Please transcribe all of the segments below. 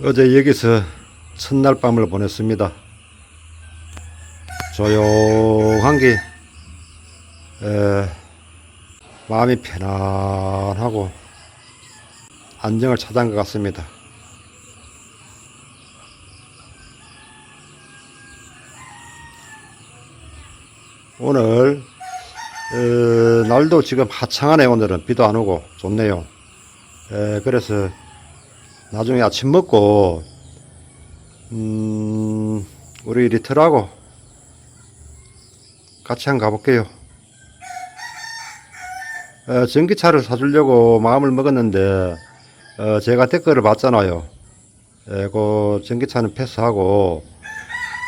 어제 여기서 첫날 밤을 보냈습니다. 조용한 게 에, 마음이 편안하고 안정을 찾은 것 같습니다. 오늘 어, 날도 지금 화창하네 오늘은 비도 안 오고 좋네요. 에, 그래서 나중에 아침 먹고 음, 우리 리틀하고 같이 한번 가볼게요. 어, 전기차를 사주려고 마음을 먹었는데 어, 제가 댓글을 봤잖아요. 에, 그 전기차는 패스하고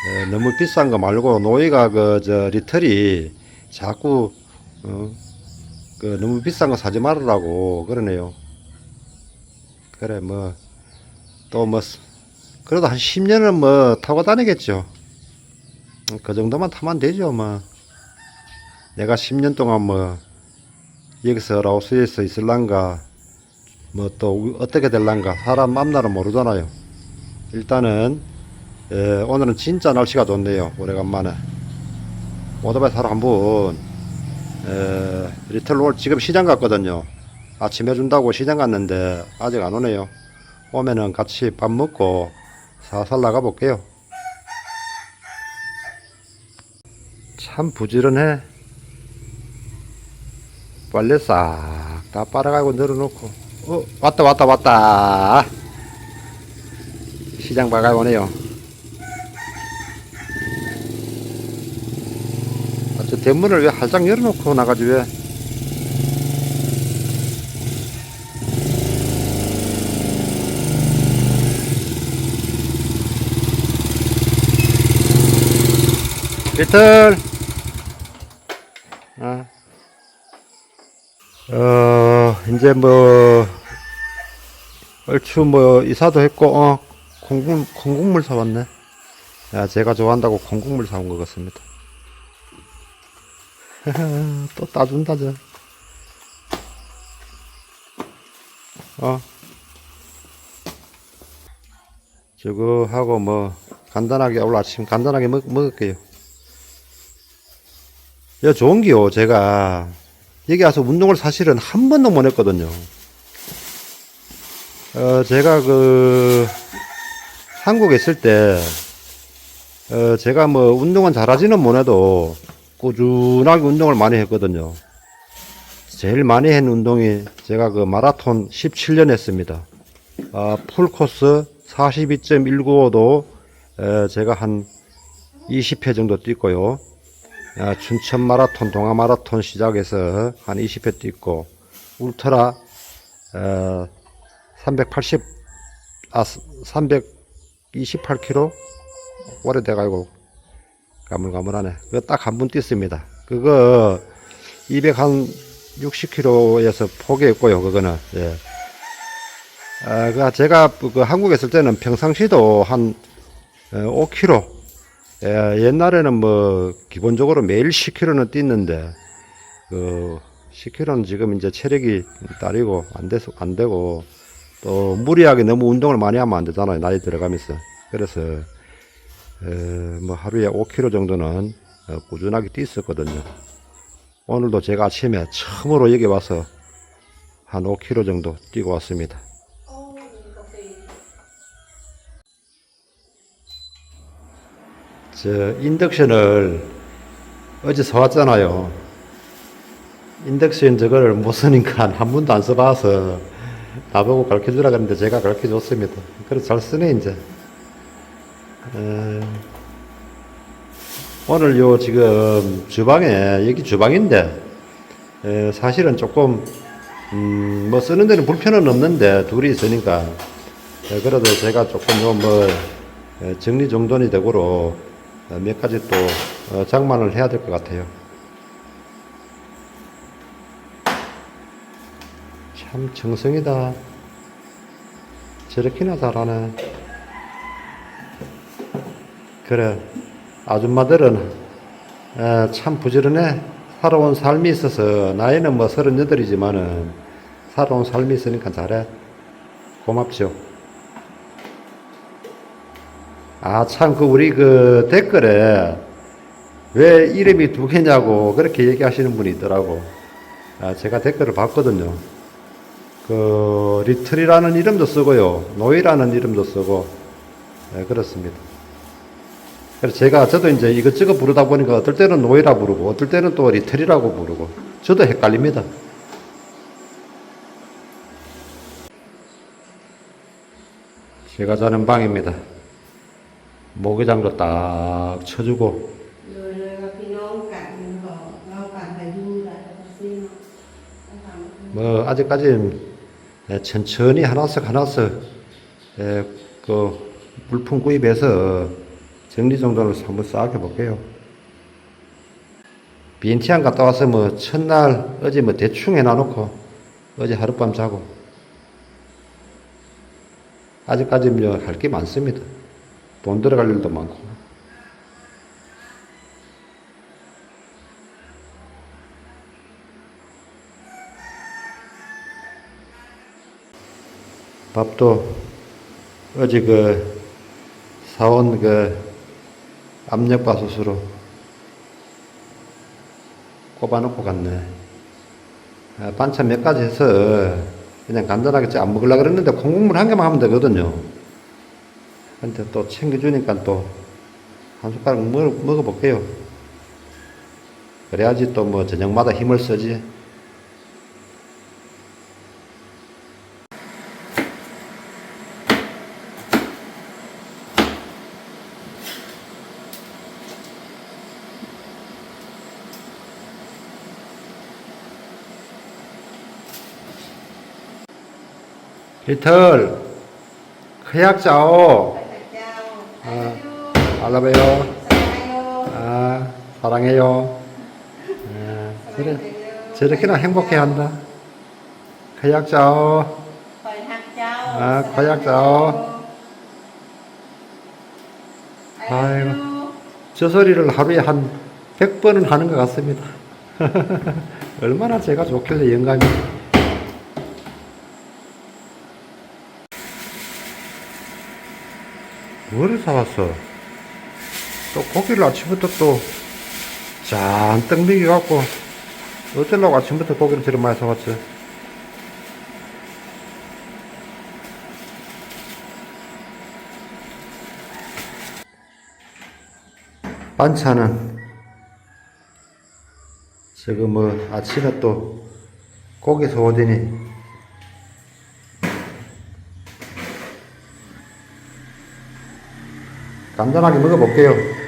에, 너무 비싼 거 말고 노이가 그 저 리틀이 자꾸 어, 그 너무 비싼 거 사지 말으라고 그러네요. 그래 뭐 또 뭐 그래도 한 10년은 뭐 타고 다니겠죠. 그 정도만 타면 되죠 뭐. 내가 10년 동안 뭐 여기서 라오스에서 있을란가 뭐 또 어떻게 될란가 사람 맘나는 모르잖아요. 일단은 에, 오늘은 진짜 날씨가 좋네요. 오래간만에 오토바이 타러 한번 에, 리틀롤 지금 시장 갔거든요. 아침 해준다고 시장 갔는데 아직 안 오네요. 오면은 같이 밥 먹고 사살 나가 볼게요. 참 부지런해. 빨래 싹 다 빨아가고 늘어놓고. 어, 왔다, 왔다, 왔다. 시장 바가 오네요. 아, 저 대문을 왜 활짝 열어놓고 나가지 왜? 리틀. 아. 어, 이제 뭐, 얼추 뭐, 이사도 했고, 어, 콩국, 콩국물 사왔네. 야, 제가 좋아한다고 콩국물 사온 것 같습니다. 또 따준다, 저. 어. 저거 하고 뭐, 간단하게, 오늘 아침 간단하게 먹, 먹을게요. 야, 좋은 기요, 제가. 여기 와서 운동을 사실은 한 번도 못 했거든요. 어, 제가 그, 한국에 있을 때, 어, 제가 뭐 운동은 잘하지는 못해도 꾸준하게 운동을 많이 했거든요. 제일 많이 한 운동이 제가 그 마라톤 17년 했습니다. 아, 풀코스 42.195도 제가 한 20회 정도 뛰고요. 아, 춘천 마라톤, 동아 마라톤 시작해서 한 20회 뛰고, 울트라, 어, 380, 아, 328km? 오래돼가지고, 가물가물하네. 그거 딱 한 번 뛰습니다. 그거, 260km에서 포기했고요, 그거는. 예. 아, 그, 제가 그 한국에 있을 때는 평상시도 한 5km, 예, 옛날에는 뭐 기본적으로 매일 10km는 뛰는데 그 10km는 지금 이제 체력이 딸리고 안 돼서 안 되고 또 무리하게 너무 운동을 많이 하면 안 되잖아요 나이 들어가면서. 그래서 에, 뭐 하루에 5km 정도는 어, 꾸준하게 뛰었거든요. 오늘도 제가 아침에 처음으로 여기 와서 한 5km 정도 뛰고 왔습니다 저 인덕션을 어제 사왔잖아요. 인덕션 저거를 못 쓰니까 한 번도 안 써봐서 나보고 가르쳐 주라 그랬는데 제가 가르쳐 줬습니다. 그래서 잘 쓰네 이제. 에, 오늘 요 지금 주방에 여기 주방인데 에, 사실은 조금 음, 뭐 쓰는 데는 불편은 없는데 둘이 있으니까 에, 그래도 제가 조금 요 뭐 정리 정돈이 되고로 어, 몇 가지 또 어, 장만을 해야 될 것 같아요. 참 정성이다. 저렇게나 잘하네. 그래, 아줌마들은 에, 참 부지런해. 살아온 삶이 있어서 나이는 뭐 서른여덟이지만은 살아온 삶이 있으니까 잘해. 고맙죠. 아, 참, 그, 우리 그 댓글에 왜 이름이 두 개냐고 그렇게 얘기하시는 분이 있더라고. 아, 제가 댓글을 봤거든요. 그, 리틀이라는 이름도 쓰고요. 노이라는 이름도 쓰고, 네, 그렇습니다. 그래서 제가, 저도 이제 이것저것 부르다 보니까 어떨 때는 노이라 부르고, 어떨 때는 또 리틀이라고 부르고, 저도 헷갈립니다. 제가 자는 방입니다. 모기장도 딱 쳐주고 뭐 아직까지 예, 천천히 하나씩 하나씩 예, 그 물품 구입해서 정리 정돈을 한번 쌓아 볼게요. 비엔티안 갔다 와서 뭐 첫날 어제 뭐 대충 해놔놓고 어제 하룻밤 자고 아직까지 뭐할게 많습니다. 돈 들어갈 일도 많고. 밥도 어제 그 사온 그 압력밥솥으로 꼽아놓고 갔네. 아, 반찬 몇 가지 해서 그냥 간단하게 안 먹으려고 그랬는데 콩국물 한 개만 하면 되거든요. 한테 또 챙겨주니까 또 한 숟가락 먹, 먹어볼게요. 그래야지 또 뭐 저녁마다 힘을 쓰지. 이틀 크약자오 알라베요. 아, 사랑해요. 아, 저래, 저렇게나 행복해 한다. 거약자오. 아, 거약자오. 아이고, 저 소리를 하루에 한 100번은 하는 것 같습니다. 얼마나 제가 좋길래 영감이. 뭐를 사왔어? 또 고기를 아침부터 또 잔뜩 먹여갖고 어쩌려고 아침부터 고기를 저렇게 많이 사왔지? 반찬은 지금 뭐 아침에 또 고기 소오더니 간단하게 먹어볼게요.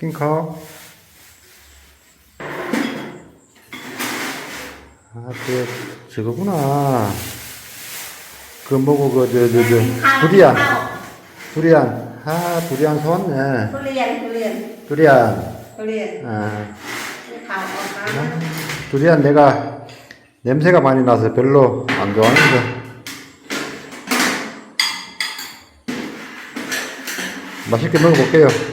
낀 가? 아, 그, 저거구나. 그 뭐고, 그, 저, 저, 저, ข้าว 두리안. ข้าว 두리안. 아, 두리안 사왔네. ทุเรียนทุเรียน 두리안. ทุเรียน 아, มีข่าวออกมา 두리안 내가 냄새가 많이 나서 별로 안 좋아하는데. 맛있게 먹어볼게요.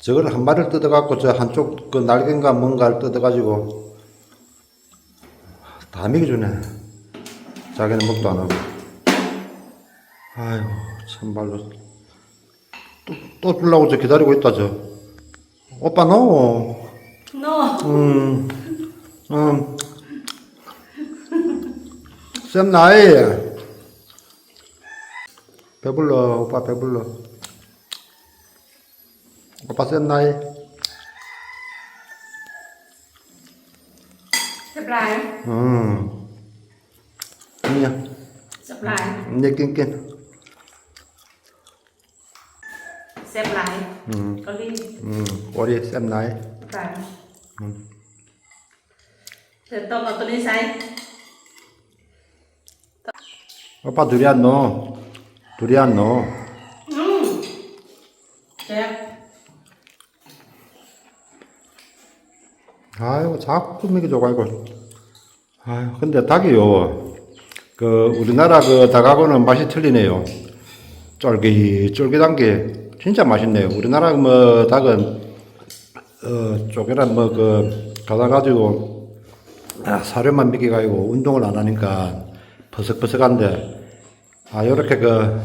저걸 한 마리를 뜯어갖고 저 한쪽 그 날개인가 뭔가를 뜯어가지고 다 먹여주네. 자기는 먹도 안 하고. 아이고, 참말로. 또, 또 주려고 저 기다리고 있다, 저. 오빠, 너. โน่ 음, 음. 쌤 나이. 배불러, 오빠 배불러. ปัสสนัยสับลาย อืมเนี่ยสับลายเนี่ยกินกินเซฟไลน์อืมก็รีอืมโอ้ดีเซฟไลน์ไลน์อืมเธอต้องเอาตัวนี้ใส่ก็ปาดูเรียนเนาะทุเรียนเนาะอืมเจ๊ 아이고, 자꾸 먹여줘가, 이거. 아유, 근데 닭이요. 그, 우리나라 그 닭하고는 맛이 틀리네요. 쫄깃쫄깃한 게 진짜 맛있네요. 우리나라 뭐 닭은, 어, 쪼개란 뭐 그, 가다가지고, 아, 사료만 먹여가지고 운동을 안 하니까 버석버석한데, 아, 요렇게 그,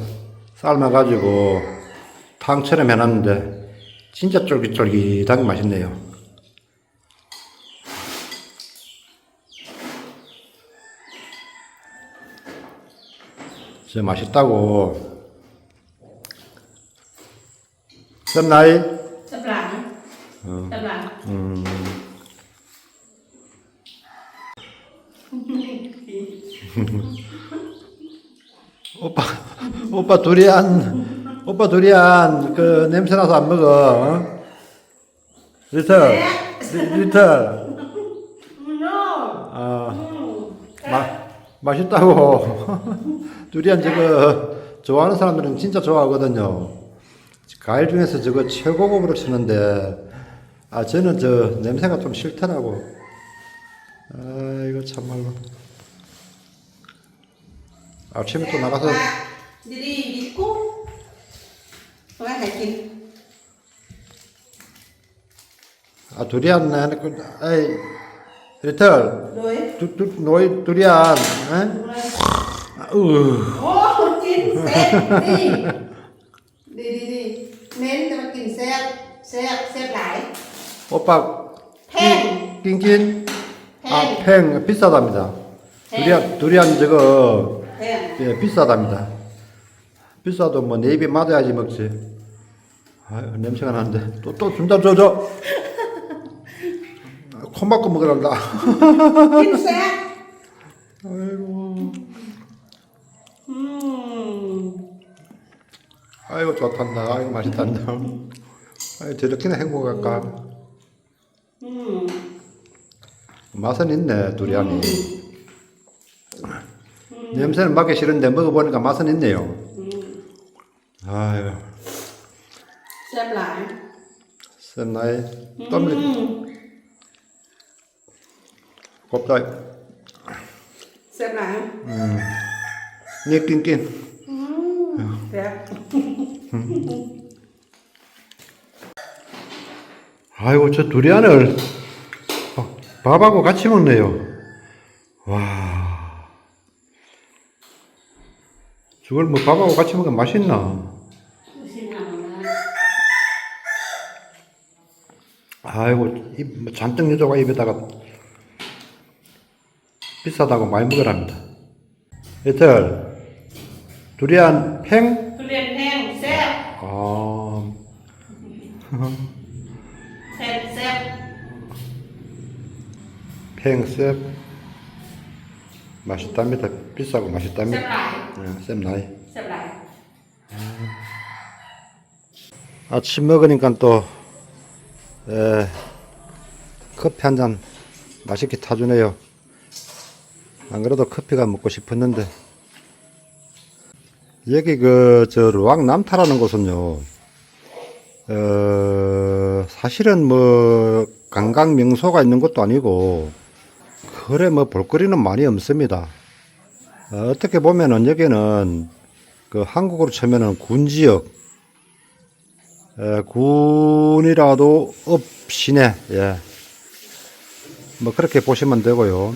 삶아가지고 탕처럼 해놨는데, 진짜 쫄깃쫄깃하게 맛있네요. 진짜 맛있다고. 썸 나이? 썸 랑. 응. 썸 랑. 오빠, 오빠 두리안, 오빠 두리안, 그, 냄새나서 안 먹어, 어? 리터, 리, 리터. 음, 아, 음. 마, 맛있다고. 두리안 저거 좋아하는 사람들은 진짜 좋아하거든요. 과일 중에서 저거 최고급으로 쓰는데, 아, 저는 저 냄새가 좀 싫더라고. 아, 이거 참말로. 아침에 또 나가서. 아, 니들이 믿고, 돌아갈게. 아, 두리안, 아이, 리털. 노이? 두, 두, 노이, 두리안, 에? 아, 으. โอ้กินแซ่บดีดีดีดีเน้นจะมากินแซ่บแซ่บแซ่บหลาย 오빠 팽. 낑낑 팽. 아팽 비싸답니다 팽. 두리안 두리안 저거 แซ่บ 예, 비싸답니다 비싸도 뭐 네 입에 맞아야지 먹지 아유 냄새가 나는데 또 또 준다 줘줘 코 막고 먹으란다 กินแซ่บ 아이고 음. 아이고 좋단다. 아이고 맛있단다. 아이 저렇게나 행복할까? 음. 맛은 있네 두리안이. 음. 냄새는 맡기 싫은데 먹어보니까 맛은 있네요. 음. 아유. 쌤라이. 쌤라이. 땀이. 곱다. 쌤라이. 음. nghe kinh kinh 아이고 저 두리안을 밥하고 같이 먹네요. 와. 저걸 뭐 밥하고 같이 먹으면 맛있나? 아이고 입, 뭐 잔뜩 여자가 입에다가 비싸다고 많이 먹으랍니다. 이틀. 이틀 두리안 팽 ทุเรียนแห้งแซ่บ 아, แซ่บแซ่บ 팽셉 맛있답니다. 비싸고 แซ่บ 맛있답니다. หลาย 네, 쌤 나이. แซ่บหลาย 아침 먹으니까 또 에, 커피 한 잔 맛있게 타주네요. 안 그래도 커피가 먹고 싶었는데 여기 그 저 루앙 남타라는 곳은요. 어, 사실은 뭐 관광 명소가 있는 것도 아니고 그래 뭐 볼거리는 많이 없습니다. 어, 어떻게 보면은 여기는 그 한국으로 치면은 군 지역 에, 군이라도 없시네. 예. 뭐 그렇게 보시면 되고요.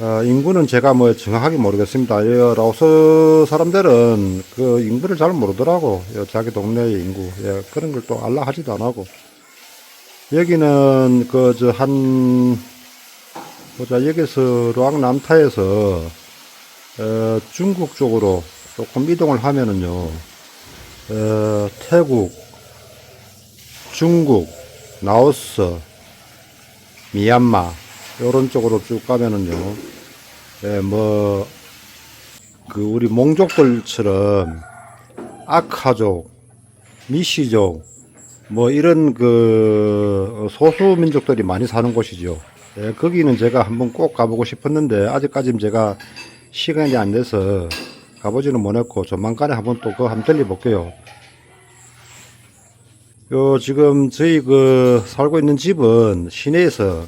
어, 인구는 제가 뭐 정확하게 모르겠습니다. 이 라오스 사람들은 그 인구를 잘 모르더라고. 요 자기 동네의 인구. 예, 그런 걸 또 알라 하지도 안 하고. 여기는 그 저 한 보자 여기서 루앙 남타에서 어, 중국 쪽으로 조금 이동을 하면은요. 어, 태국, 중국, 라오스, 미얀마 요런 쪽으로 쭉 가면은요. 예, 뭐, 그 우리 몽족들처럼 아카족, 미시족, 뭐 이런 그 소수 민족들이 많이 사는 곳이죠. 예, 거기는 제가 한번 꼭 가보고 싶었는데 아직까지는 제가 시간이 안 돼서 가보지는 못했고 조만간에 한번 또 그거 한번 들려볼게요. 요 지금 저희 그 살고 있는 집은 시내에서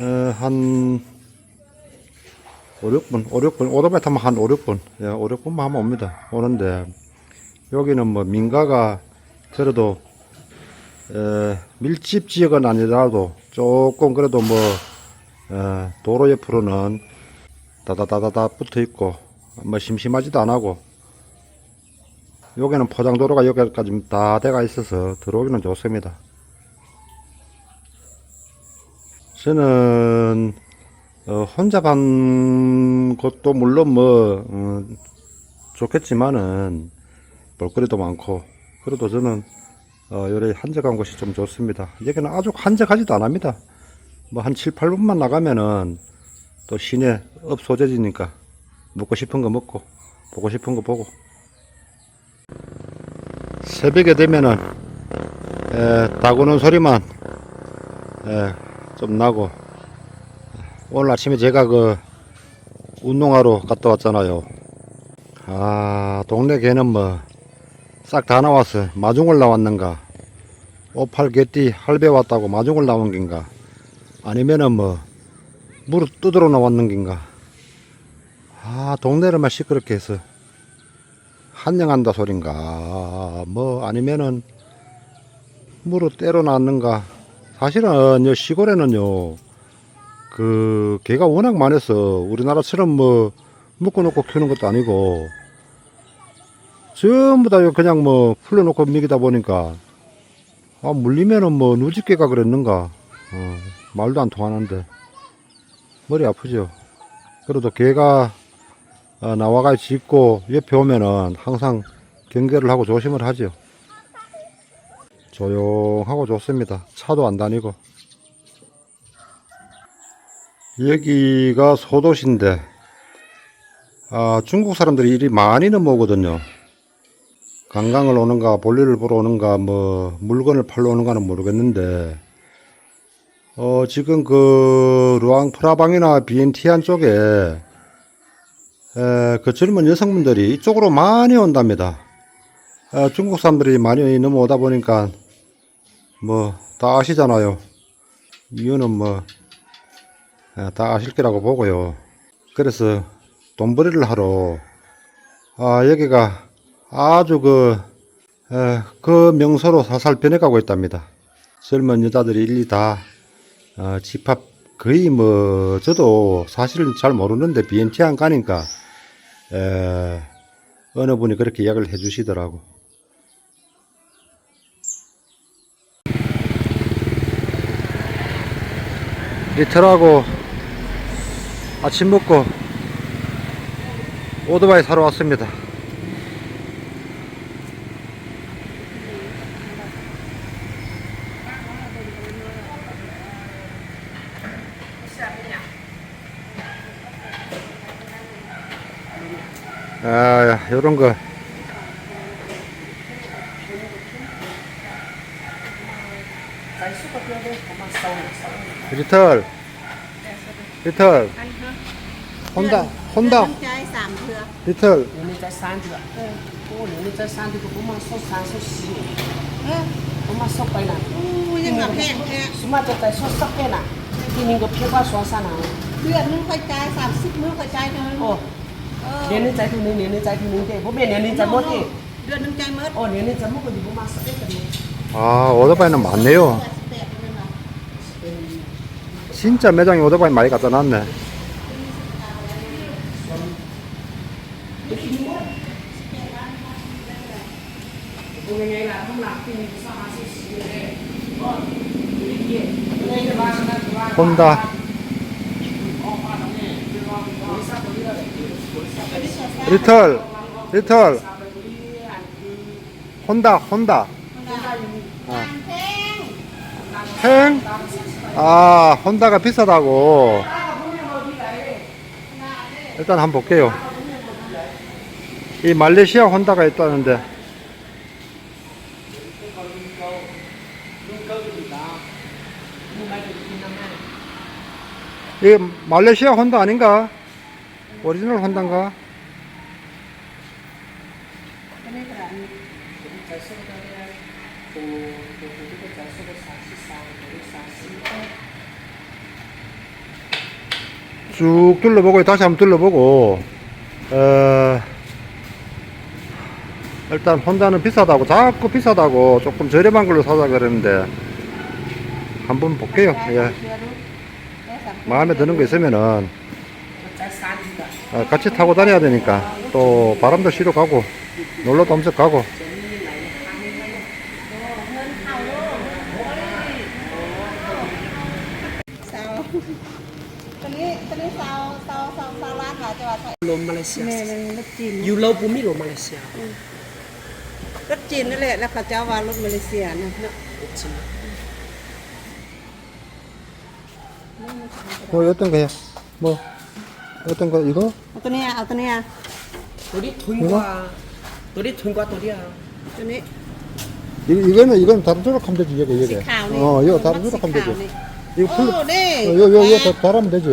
어, 한 5, 6분, 5, 6분, 오토바이 타면 한 5, 6분, 예, 5, 6분만 하면 옵니다. 오는데, 여기는 뭐 민가가 그래도, 에, 밀집 지역은 아니더라도 조금 그래도 뭐, 에, 도로 옆으로는 다다다다다 붙어 있고, 뭐 심심하지도 안 하고, 여기는 포장도로가 여기까지 다 돼가 있어서 들어오기는 좋습니다. 저는 어, 혼자 간 것도 물론 뭐 어, 좋겠지만은 볼거리도 많고 그래도 저는 어, 요래 한적한 곳이 좀 좋습니다. 여기는 아주 한적하지도 않합니다. 뭐 한 7, 8분만 나가면은 또 시내 읍소재지니까 먹고 싶은 거 먹고 보고 싶은 거 보고 새벽에 되면은 에, 다구는 소리만 에, 좀 나고 오늘 아침에 제가 그 운동하러 갔다 왔잖아요. 아 동네 개는 뭐 싹 다 나왔어. 마중을 나왔는가? 오팔 개띠 할배 왔다고 마중을 나온 긴가? 아니면은 뭐 무릎 뜯으러 나왔는 긴가? 아 동네를 막 시끄럽게 해서 한영한다 소린가? 뭐 아니면은 무릎 때려 놨는가? 사실은 요 시골에는요. 그 개가 워낙 많아서 우리나라처럼 뭐 묶어놓고 키우는 것도 아니고 전부 다 그냥 뭐 풀려놓고 먹이다 보니까 아 물리면은 뭐 누집개가 그랬는가 어, 말도 안 통하는데 머리 아프죠 그래도 개가 어, 나와가 짖고 옆에 오면은 항상 경계를 하고 조심을 하죠 조용하고 좋습니다 차도 안 다니고 여기가 소도시인데 아, 중국 사람들이 이리 많이 넘어오거든요. 관광을 오는가 볼일을 보러 오는가 뭐 물건을 팔러 오는가는 모르겠는데 어, 지금 그 루앙 프라방이나 비엔티안 쪽에 에, 그 젊은 여성분들이 이쪽으로 많이 온답니다. 어, 중국 사람들이 많이 넘어오다 보니까 뭐 다 아시잖아요. 이유는 뭐 예, 다 아실 거라고 보고요. 그래서 돈벌이를 하러 아 여기가 아주 그, 에, 그 명소로 살살 변해가고 있답니다. 젊은 여자들이 일리 다 어, 집합 거의 뭐 저도 사실은 잘 모르는데 비엔티안 가니까 에, 어느 분이 그렇게 이야기를 해주시더라고. 리틀하고 아침 먹고 오토바이 사러 왔습니다. 아, 요런 거. 리털. 리털. 혼다, 혼다, 리털. 아, 오토바이는 많네요. 진짜 매장에 오토바이 많이 갖다 놨네. 혼다. 리털, 리털. 혼다, 혼다. 아. 행? 아 혼다가 비싸다고. 일단 한번 볼게요. 이 말레이시아 혼다가 있다는데. 이 말레이시아 혼다 아닌가? 오리지널 혼단가? 쭉 둘러보고 다시 한번 둘러보고 어, 일단 혼자는 비싸다고 자꾸 비싸다고 조금 저렴한 걸로 사자 그랬는데 한번 볼게요 예. 마음에 드는 거 있으면은 어, 같이 타고 다녀야 되니까 또 바람도 쉬러 가고 놀러도 엄청 가고 มมาเลเซีย แม่มันรถจีน อยู่โลปูมิโลมาเลเซีย รถจีนนั่นแหละแล้วเขาเจ้าว่ารถมาเลเซียนะเนาะ จริง 뭐 어떤 거야? 뭐 어떤 거 이거? เอาตัวเนี้ยเอาตัวเนี้ย ตัวนี้ทุนกว่าตัวนี้ทุนกว่าตัวเดียว ตัวนี้ 이, 이거는 이건 다른 조락하면 되지 이게 สี 이게 ขาวนี่ 어 이거 มั 다른 กสี 조락하면 ขาว 되지 นี่ 이거 โอ้ 풀 เด้ 어, 요, 요, 요, 다, 달하면 되지.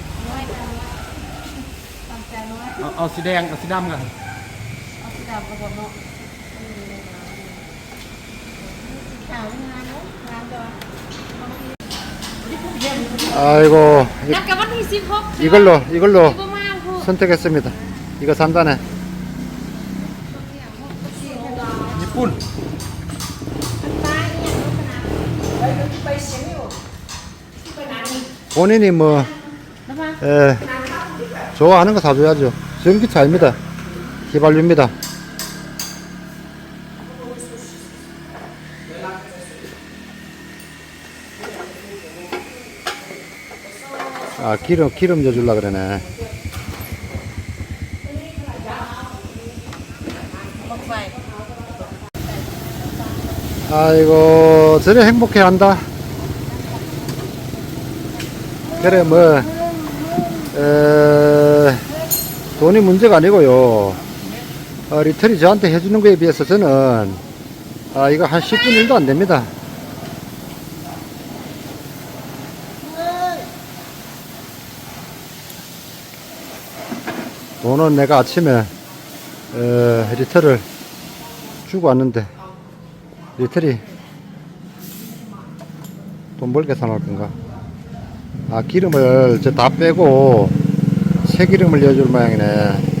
เอาเอาสีแดงเอาสีดำกัน เอาสีดำกระบอกเนาะขาวงามเนาะงามจ้ะ 아이고, 이- นัดกับวันที่สิบหก 이걸로, 이걸로 ประมาณหก 선택했습니다. 이거 산다네. ญี่ปุ่น 본인이 뭐, 에, 좋아하는 거 사줘야죠. 전기차 입니다 휘발유입니다. 아, 기름, 기름 넣어줄라 그러네. 아이고, 저래 행복해 한다. 그래, 뭐, 에, 돈이 문제가 아니고요. 어, 리틀이 저한테 해주는 거에 비해서 저는, 아, 이거 한 10분 1도 안 됩니다. 돈은 내가 아침에, 에, 리틀을 주고 왔는데, 리틀이 돈 벌게 사놓을 건가? 아, 기름을 저다 빼고 새기름을 여줄 모양이네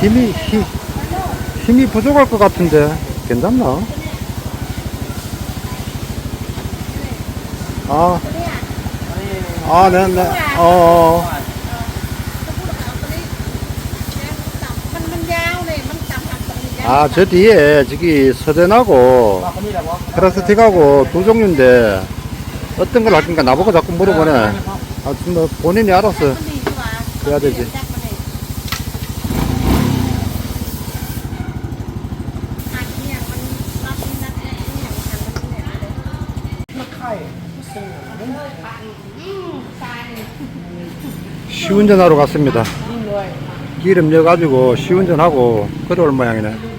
힘이 힘, 힘이 부족할 것 같은데 괜찮나? 아, 아, 네, 네, 어. 어. 어. 아, 저 뒤에 저기 서대나고 플라스틱하고 두 종류인데 어떤 걸 할건가 나보고 자꾸 물어보네. 아, 뭐 본인이 알아서 해야 되지. 시운전하러 갔습니다. 기름 넣어가지고 시운전하고 걸어올 모양이네.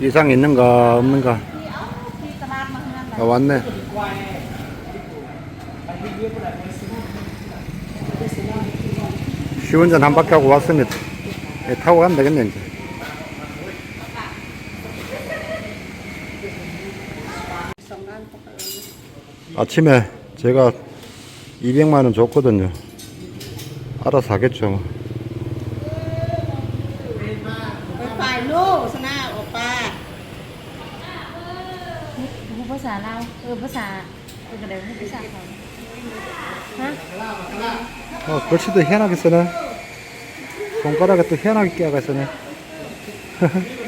이상 있는가 없는가? 아 왔네. 시운전 한 바퀴 하고 왔습니다 예, 타고 가면 되겠네 이제. 아침에 제가 200만원 줬거든요. 알아서 하겠죠 뭐. โอป้า พูดภาษาลาวเออภาษา cái đều không biết sao không hả 어, 글씨도 희한하게 쓰네. 손가락에 또 희한하게 끼어가 쓰네.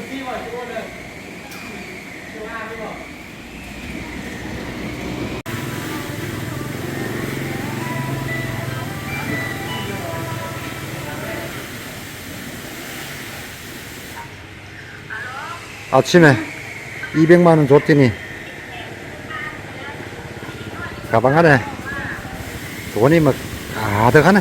아침에 200만원 줬더니 가방 안에 돈이 막 가득하네.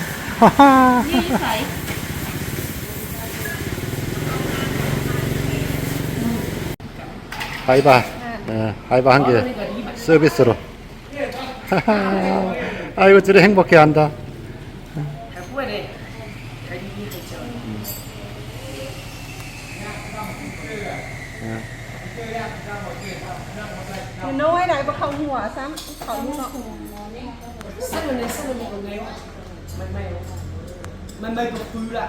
하이바, 예, 하이바 한 개 서비스로. 아이고, 저래 행복해 한다. Mày mày cực vui là.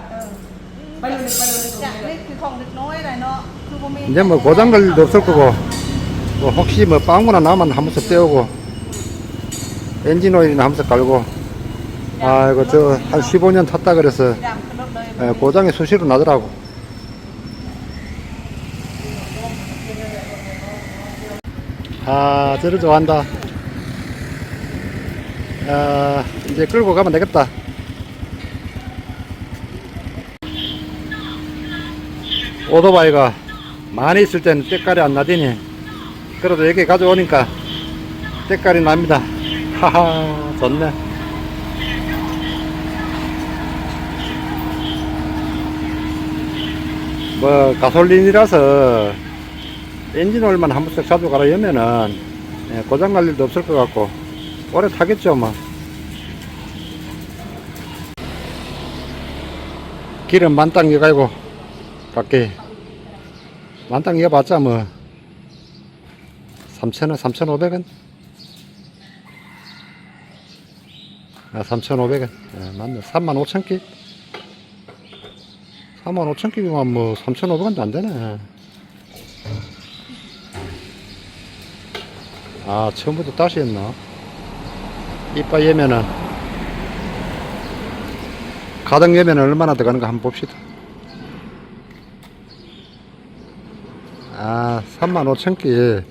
Bay lên đây, bay lên đây còn dạ nghèo. biết thì không được nói này nó cứ vô miên 이제 뭐 고장 갈 일도 없을 거고, 뭐 혹시 뭐 빵구나 나면 한 번씩 떼우고, 엔진 오일이나 한 번씩 갈고, 아이고, 저 한 15년 탔다 그래서 làm cái lớp đây 예, 고장이 수시로 나더라고. 아, 저를 좋아한다. 아, 이제 끌고 가면 되겠다. 오토바이가 많이 있을 때는 때깔이 안 나더니, 그래도 여기 가져오니까 때깔이 납니다. 하하, 좋네. 뭐 가솔린이라서 엔진 오일만 한 번씩 갈아 여면은 예, 고장 날 일도 없을 것 같고 오래 타겠죠 뭐 기름 만땅 이가지고 갈게 만땅 이어봤자 뭐 3,000원 3,500원 아 3,500원 예, 맞네 35,000기 4만 5천 끼면 뭐 3,500원도 안 되네. 아, 처음부터 다시 했나? 이빨 예면은, 가득 예면은 얼마나 들어가는가 한번 봅시다. 아, 3만 5천 끼.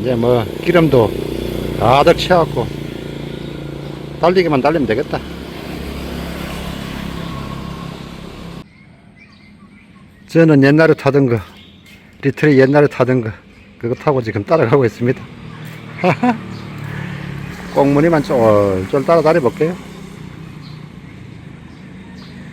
이제 뭐, 기름도 가득 채웠고, 달리기만 달리면 되겠다. 저는 옛날에 타던 거, 리틀이 옛날에 타던 거, 그거 타고 지금 따라가고 있습니다. 꽁무니만 쫄쫄 따라다녀 볼게요.